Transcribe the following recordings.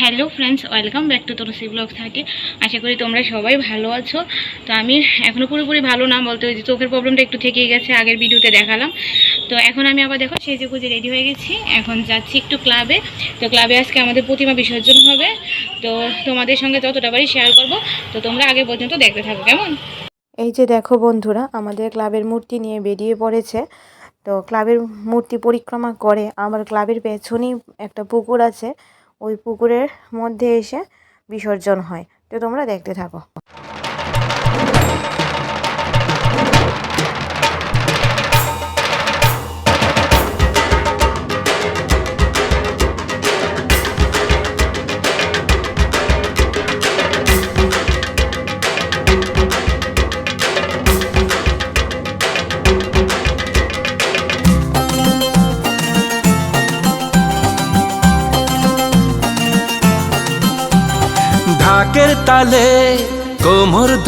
Hello friends, welcome back to তরসি blog thirty আশা করি তোমরা সবাই ভালো আছো। তো আমি এখনও পুরোপুরি ভালো না বলতে ওই যে চোখের প্রবলেমটা একটু থেকেই গেছে, আগের ভিডিওতে দেখালাম। তো এখন আমি আবার দেখো সেজে গুজে রেডি হয়ে গেছি। এখন যাচ্ছি একটু ক্লাবে তো ক্লাবে আজকে আমাদের প্রতিমা বিসর্জন হবে। তো তোমাদের সঙ্গে যতটা পারি শেয়ার করব। তো তোমরা আগে পর্যন্ত দেখতে থাকো, কেমন? এই যে দেখো বন্ধুরা, আমাদের ক্লাবের মূর্তি নিয়ে বেরিয়ে পড়েছে। তো ক্লাবের মূর্তি পরিক্রমা করে। আমার ক্লাবের পেছনেই একটা পুকুর আছে। ওই পুকুরের মধ্যে এসে বিসর্জন হয়। তো তোমরা দেখতে থাকো।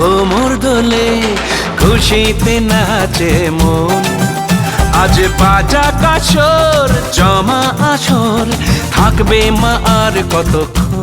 মাইকি দোলে খুশিতে নাচে মন। আজ বাজা কাশর জমা আসর থাকবে মা আর কতক্ষণ?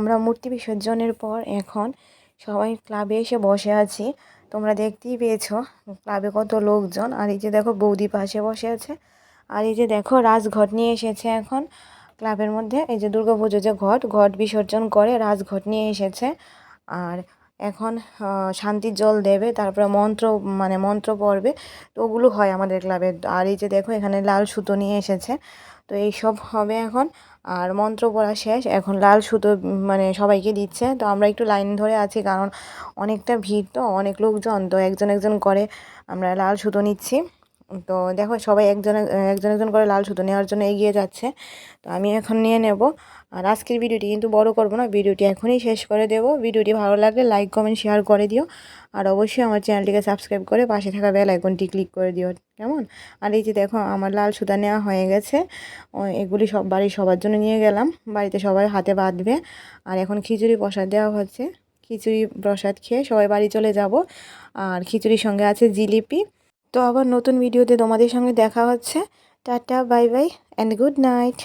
আমরা মূর্তি বিসর্জনের পর এখন সবাই ক্লাবে এসে বসে আছি। তোমরা দেখতেই পেয়েছ ক্লাবে কত লোকজন। আর এই যে দেখো বৌদি পাশে বসে আছে। আর এই যে দেখো রাজঘট নিয়ে এসেছে এখন ক্লাবের মধ্যে। এই যে দুর্গাপুজো যে ঘট ঘট বিসর্জন করে রাজঘট নিয়ে এসেছে। আর এখন শান্তির জল দেবে, তারপরে মন্ত্র মানে মন্ত্র পড়বে, তো ওগুলো হয় আমাদের ক্লাবে আর এই যে দেখো এখানে লাল সুতো নিয়ে এসেছে। তো এই সব হবে এখন। আর মন্ত্র পড়া শেষ। এখন লাল সুতো মানে সবাইকে দিচ্ছে। তো আমরা একটু লাইন ধরে আছি কারণ অনেকটা ভিড় তো, অনেক লোকজন। তো একজন একজন করে আমরা লাল সুতো নিচ্ছি। তো দেখো সবাই একজন একজন একজন করে লাল সুতো নেওয়ার জন্য এগিয়ে যাচ্ছে। তো আমি এখন নিয়ে নেব। আর আজকের ভিডিওটি কিন্তু বড় করব না, ভিডিওটি এখনই শেষ করে দেব। ভিডিওটি ভালো লাগলে লাইক, কমেন্ট, শেয়ার করে দিও। আর অবশ্যই আমার চ্যানেলটিকে সাবস্ক্রাইব করে পাশে থাকা বেল আইকনটি ক্লিক করে দিও, কেমন? আর এই যে দেখো, আমার লাল সুতা নেওয়া হয়ে গেছে। এগুলি সব বাড়ির সবার জন্য নিয়ে গেলাম। বাড়িতে সবাই হাতে বাঁধবে। আর এখন খিচুড়ি প্রসাদ দেওয়া হচ্ছে। খিচুড়ি প্রসাদ খেয়ে সবাই বাড়ি চলে যাব। আর খিচুড়ির সঙ্গে আছে জিলিপি। তো আবার নতুন ভিডিওতে তোমাদের সঙ্গে দেখা হচ্ছে। Tata bye bye and good night